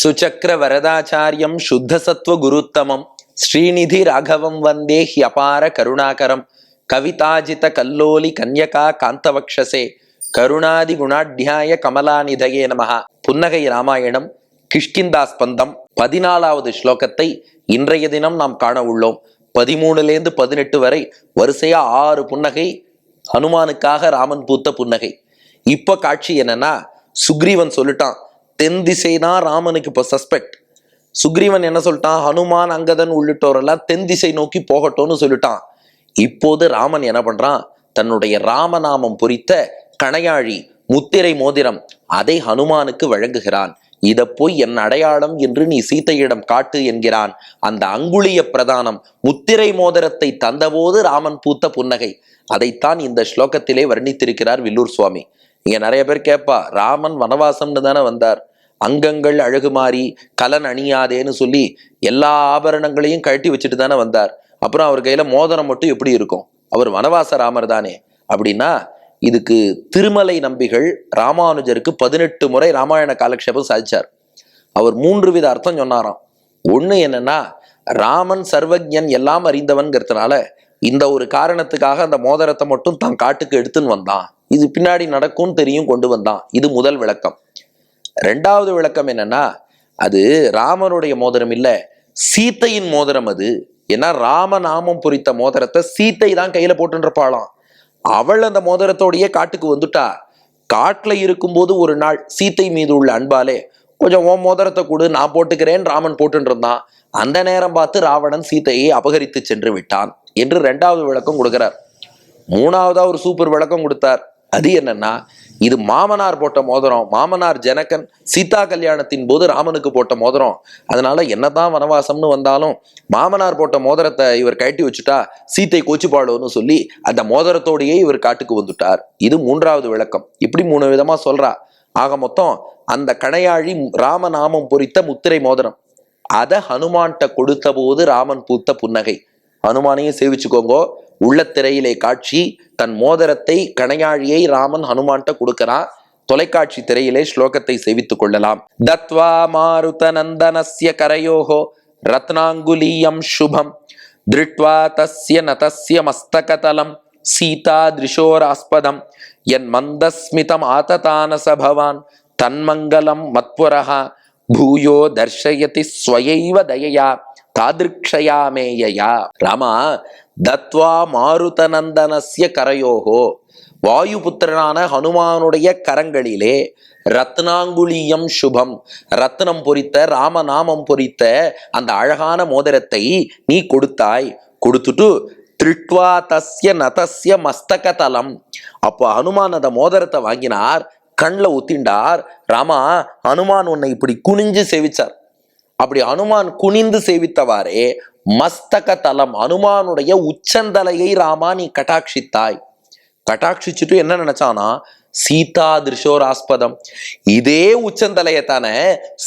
சுச்சக்கர வரதாச்சாரியம் சுத்த குருத்தமம். ஸ்ரீநிதி ராகவம் வந்தே ஹியபார கருணாகரம். கவிதாஜித கல்லோலி கன்யகா காந்தவக்ஷசே. கருணாதி குணாட்யாய கமலாநிதயே நமகா புன்னகை ராமாயணம் கிஷ்கிந்தாஸ்பந்தம் பதினாலாவது ஸ்லோகத்தை இன்றைய தினம் நாம் காண உள்ளோம். பதிமூணுலேருந்து பதினெட்டு வரை வரிசையா ஆறு புன்னகை ஹனுமானுக்காக ராமன் பூத்த புன்னகை. இப்போ காட்சி என்னன்னா சுக்ரீவன் சொல்லிட்டான் தென் திசை தான் ராமனுக்கு இப்போ சஸ்பெக்ட் சுக்ரீவன் என்ன சொல்லிட்டான்? ஹனுமான் அங்கதன் உள்ளிட்டோரெல்லாம் தென் திசை நோக்கி போகட்டும்னு சொல்லிட்டான். இப்போது ராமன் என்ன பண்றான்? தன்னுடைய ராமநாமம் பொறித்த கணையாழி முத்திரை மோதிரம் அதை ஹனுமானுக்கு வழங்குகிறான். இத போய் என் அடையாளம் என்று நீ சீதையிடம் காட்டு என்கிறான். அந்த அங்குளிய பிரதானம் முத்திரை மோதிரத்தை தந்தபோது ராமன் பூத்த புன்னகை. அதைத்தான் இந்த ஸ்லோகத்திலே வர்ணித்திருக்கிறார் வில்லூர் சுவாமி. இங்க நிறைய பேர் கேட்பா ராமன் வனவாசம்னு தானே வந்தார். அங்கங்கள் அழகு மாறி கலன் அணியாதேன்னு சொல்லி எல்லா ஆபரணங்களையும் கழட்டி வச்சுட்டு தானே வந்தார். அப்புறம் அவர் கையில் மோதிரம் மட்டும் எப்படி இருக்கும்? அவர் வனவாச ராமர் தானே. அப்படின்னா இதுக்கு திருமலை நம்பிகள் ராமானுஜருக்கு பதினெட்டு முறை ராமாயண காலக்ஷேபம் சாதிச்சார். அவர் மூன்று வித அர்த்தம் சொன்னாராம். ஒன்று என்னன்னா ராமன் சர்வஜன் எல்லாம் அறிந்தவன்கிறதுனால இந்த ஒரு காரணத்துக்காக அந்த மோதிரத்தை மட்டும் தான் காட்டுக்கு எடுத்துன்னு வந்தான். இது பின்னாடி நடக்கும்னு தெரியும் கொண்டு வந்தான். இது முதல் விளக்கம். ரெண்டாவது விளக்கம் என்னன்னா அது ராமனுடைய மோதிரம் இல்ல சீத்தையின் மோதிரம் அது. ஏன்னா ராமநாமம் பொறித்த மோதிரத்தை சீத்தை தான் கையில போட்டுருப்பாளாம் அவள் அந்த மோதிரத்தோடையே காட்டுக்கு வந்துட்டா. காட்டுல இருக்கும்போது ஒரு நாள் சீத்தை மீது உள்ள அன்பாலே கொஞ்சம் ஓ மோதிரத்தை கொடு நான் போட்டுக்கிறேன் ராமன் போட்டுட்டு இருந்தான் அந்த நேரம் பார்த்து ராவணன் சீத்தையை அபகரித்து சென்று விட்டான் என்று ரெண்டாவது விளக்கம் கொடுக்கிறார். மூணாவதா ஒரு சூப்பர் விளக்கம் கொடுத்தார். அது என்னன்னா இது மாமனார் போட்ட மோதிரம். மாமனார் ஜனகன் சீதா கல்யாணத்தின் போது ராமனுக்கு போட்ட மோதிரம். அதனால என்னதான் வனவாசம்னு வந்தாலும் மாமனார் போட்ட மோதிரத்தை இவர் கழட்டி வச்சுட்டா சீத்தை கோச்சிப்பாடுன்னு சொல்லி அந்த மோதிரத்தோடையே இவர் காட்டுக்கு வந்துட்டார். இது மூன்றாவது விளக்கம். இப்படி மூணு விதமா சொல்றா. ஆக மொத்தம் அந்த கணையாழி ராமநாமம் பொறித்த முத்திரை மோதிரம். அதை ஹனுமான்கிட்ட கொடுத்த போது ராமன் பூத்த புன்னகை. ஹனுமானையும் சேவிச்சுக்கோங்க. உள்ளத்திரையிலே காட்சி தன் மோதிரத்தை கணையாழியை ராமன் ஹனுமான்ட்ட கொடுக்கிறான் தொலைக்காட்சி திரையிலே ஸ்லோகத்தை செவித்துக் கொள்ளலாம். தத்வா மாருத நந்தனஸ்ய கரையோகோ ரத்னாங்குலீயம் சுபம். திருட்வா தஸ்ய நதஸ்ய மஸ்தகதலம். சீதா திருஷோராஸ்பதம். என் மந்தஸ்மிதம் ஆததானச பவான். தன்மங்கலம் மத்புரஹா பூயோ தர்ஷயதி ஸ்வயைவ தயையா. தாதிருக்ஷயாமேயா ராமா தத்வா மாருதநந்தனசிய கரையோகோ. வாயுபுத்திரனான ஹனுமானுடைய கரங்களிலே ரத்னாங்குலியம் சுபம். ரத்னம் பொறித்த ராமநாமம் பொறித்த அந்த அழகான மோதிரத்தை நீ கொடுத்தாய். கொடுத்துட்டு திருட்வா தஸ்ய நதஸ்ய மஸ்தக தலம் அப்போ ஹனுமான் அந்த மோதிரத்தை வாங்கினார். கண்ணில் உத்திண்டார் ராமா ஹனுமான் உன்னை இப்படி குனிஞ்சு சேவிச்சார். அப்படி ஹனுமான் குனிந்து சேவித்தவாறே மஸ்தக தலம் அனுமானுடைய உச்சந்தலையை ராமா நீ கட்டாட்சித்தாய். கட்டாட்சிச்சுட்டு என்ன நினைச்சானா சீதா திருஷோராஸ்பதம். இதே உச்சந்தலையை தானே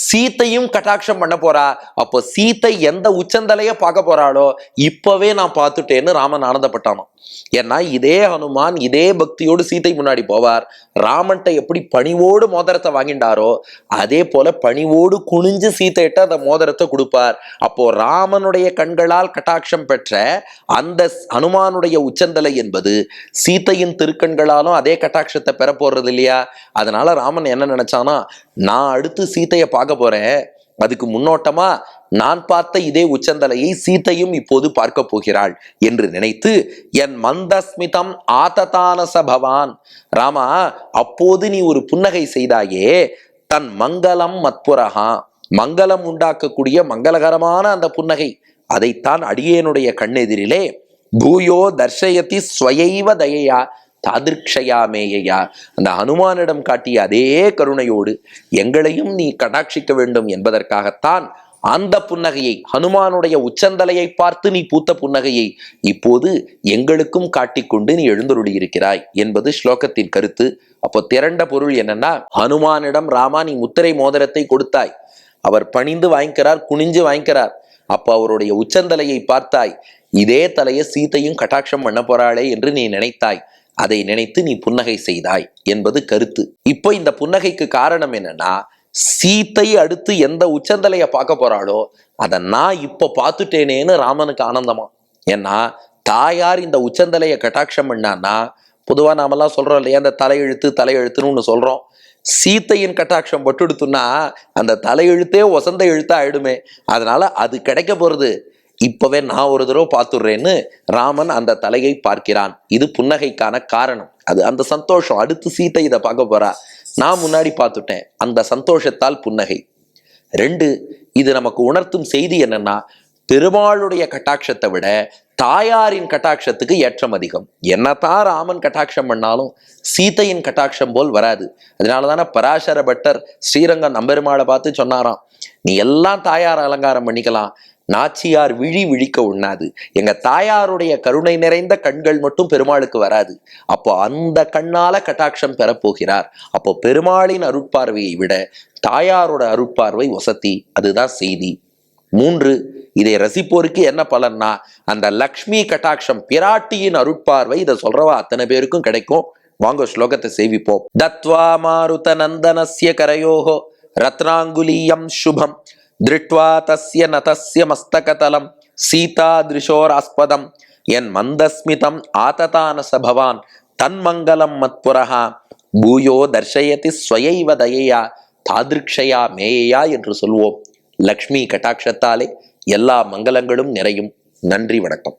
சீத்தையும் கட்டாட்சம் பண்ண போறா. அப்போ சீத்தை எந்த உச்சந்தலைய பார்க்க போறாளோ இப்பவே நான் பார்த்துட்டேன்னு ராமன் ஆனந்தப்பட்டானோ ஏன்னா இதே ஹனுமான் இதே பக்தியோடு சீத்தை முன்னாடி போவார். ராமன்ட்ட எப்படி பணிவோடு மோதிரத்தை வாங்கிண்டாரோ அதே போல பணிவோடு குனிஞ்சு சீத்தையிட்ட அந்த மோதிரத்தை கொடுப்பார். அப்போ ராமனுடைய கண்களால் கட்டாட்சம் பெற்ற அந்த ஹனுமானுடைய உச்சந்தலை என்பது சீத்தையின் திருக்கண்களாலும் அதே கட்டாட்சத்தை பெற போறது இல்லையா அதனால ராமன் என்ன நினைச்சானா நான் அடுத்து சீத்தையை பார்க்க போறேன். அதுக்கு முன்னோட்டமா நான் பார்த்த இதே உச்சந்தலையை சீத்தையும் இப்போது பார்க்க போகிறாள் என்று நினைத்து என் மந்தஸ்மிதம் ஆததானச பவான். ராமா அப்போது நீ ஒரு புன்னகை செய்தாயே தன் மங்களம் மத்புரகா மங்களம் உண்டாக்கக்கூடிய மங்களகரமான அந்த புன்னகை. அதைத்தான் அடியேனுடைய கண்ணெதிரிலே பூயோ தர்ஷயதி ஸ்வயைவ தயையா. தாதிருக்ஷயாமேயா அந்த ஹனுமானிடம் காட்டிய அதே கருணையோடு எங்களையும் நீ கடாட்சிக்க வேண்டும் என்பதற்காகத்தான் அந்த புன்னகையை ஹனுமானுடைய உச்சந்தலையை பார்த்து நீ பூத்த புன்னகையை இப்போது எங்களுக்கும் காட்டிக்கொண்டு நீ எழுந்தருளி இருக்கிறாய் என்பது ஸ்லோகத்தின் கருத்து. அப்போ திரண்ட பொருள் என்னன்னா ஹனுமானிடம் ராமா நீ முத்திரை மோதிரத்தை கொடுத்தாய். அவர் பணிந்து வாங்கிக்கிறார் குனிஞ்சு வாங்கிக்கிறார். அப்ப அவருடைய உச்சந்தலையை பார்த்தாய். இதே தலையை சீத்தையும் கட்டாட்சம் பண்ண போறாளே என்று நீ நினைத்தாய். அதை நினைத்து நீ புன்னகை செய்தாய் என்பது கருத்து. இப்போ இந்த புன்னகைக்கு காரணம் என்னன்னா சீத்தை அடுத்து எந்த உச்சந்தலையை பார்க்க போறாளோ அதை நான் இப்போ பார்த்துட்டேனேன்னு ராமனுக்கு ஆனந்தமா. ஏன்னா தாயார் இந்த உச்சந்தலையை கட்டாட்சம் பண்ணான்னா பொதுவாக நாமெல்லாம் சொல்றோம் இல்லையா அந்த தலையெழுத்து தலையெழுத்துன்னு ஒன்று சொல்றோம். சீத்தையின் கட்டாட்சம் பட்டுடுத்துன்னா அந்த தலையெழுத்தே ஒசந்த எழுத்தா ஆயிடுமே. அதனால அது கிடைக்க போறது. இப்பவே நான் ஒரு தடவை பார்த்துடுறேன்னு ராமன் அந்த தலையை பார்க்கிறான். இது புன்னகைக்கான காரணம். அது அந்த சந்தோஷம். அடுத்து சீத்தை இதை பார்க்க போறா. நான் முன்னாடி பார்த்துட்டேன். அந்த சந்தோஷத்தால் புன்னகை. ரெண்டு இது நமக்கு உணர்த்தும் செய்தி என்னன்னா பெருமாளுடைய கட்டாட்சத்தை விட தாயாரின் கட்டாட்சத்துக்கு ஏற்றம் அதிகம். என்னத்தான் ராமன் கட்டாட்சம் பண்ணாலும் சீதையின் கட்டாட்சம் போல் வராது. அதனால தானே பராசர பட்டர் ஸ்ரீரங்கம் நம்பெருமாளை பார்த்து சொன்னாராம் நீ எல்லாம் தாயார் அலங்காரம் பண்ணிக்கலாம். நாச்சியார் விழி விழிக்க உண்ணாது. எங்க தாயாருடைய கருணை நிறைந்த கண்கள் மட்டும் பெருமாளுக்கு வராது. அப்போ அந்த கண்ணால கட்டாட்சம் பெறப்போகிறார். அப்போ பெருமாளின் அருட்பார்வையை விட தாயாரோட அருட்பார்வை வசதி அதுதான் செய்தி. மூன்று இதை ரசிப்போருக்கு என்ன பலன்னா அந்த லக்ஷ்மி கட்டாட்சம் பிராட்டியின் அருட்பார்வை இதை சொல்றவா அத்தனை பேருக்கும் கிடைக்கும். வாங்க ஸ்லோகத்தை சேவிப்போம். தத்வா மாருத நந்தனசிய கரையோகோ ரத்னாங்குலீயம் சுபம். திருட்வா தஸ்ய நதஸ்ய மஸ்தகதலம் சீதாதிருஷோராஸ்பதம் என் மந்தஸ்மிதம் ஆததானச பவான் தன்மங்கலம் மத்புரஹா பூயோ தர்ஷயதி ஸ்வயைவ தயையா தாதிருக்ஷயா மேயா என்று சொல்வோம்। லக்ஷ்மி கட்டாட்சத்தாலே எல்லா மங்களங்களும் நிறையும்। நன்றி வணக்கம்।